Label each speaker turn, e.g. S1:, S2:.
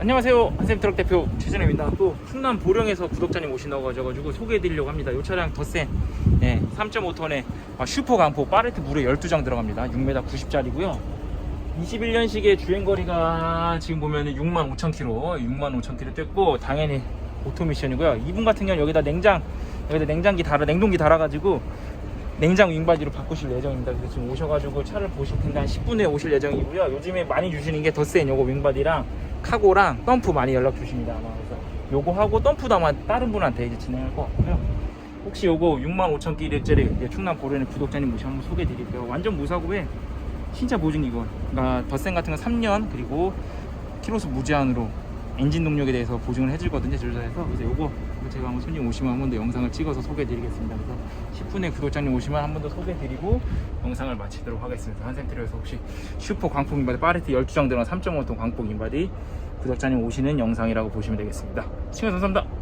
S1: 안녕하세요. 한샘 트럭 대표 최진입니다. 또 충남 보령에서 구독자님 오신다고 하셔가지고 소개해드리려고 합니다. 이 차량 더센 예, 3.5톤의 슈퍼 강포 파레트 무려 12장 들어갑니다. 6m 90짜리고요. 21년식의 주행거리가 지금 보면 6만 5천 킬로 6만 5천 킬로 뗐고 당연히 오토미션이고요. 이분 같은 경우는 여기다 냉장 여기다 냉장기 달아 냉동기 달아가지고 냉장 윙바디로 바꾸실 예정입니다. 그래서 지금 오셔가지고 차를 보실 텐데 한 10분 후에 오실 예정이고요. 요즘에 많이 주시는 게 더센 요거 윙바디랑 카고랑 덤프 많이 연락 주십니다. 아마 그래서 요거 하고 덤프도 아마 다른 분한테 이제 진행할 것 같고요. 혹시 요거 65,000끼리짜리 충남 보련의 구독자님 모시 한번 소개해 드릴게요. 완전 무사고에 신차 보증 이거. 그러니까 더센 같은 건 3년 그리고 키로수 무제한으로 엔진 동력에 대해서 보증을 해주거든요 제조사에서. 그래서 요거 제가 한번 손님 오시면 한 번 더 영상을 찍어서 소개해드리겠습니다. 그래서 10분에 구독자님 오시면 한 번 더 소개해드리고 영상을 마치도록 하겠습니다. 한센트리에서 혹시 슈퍼 광폭 인바디 파레트 12장 들어간 3.5톤 광폭 인바디 구독자님 오시는 영상이라고 보시면 되겠습니다. 시간 감사합니다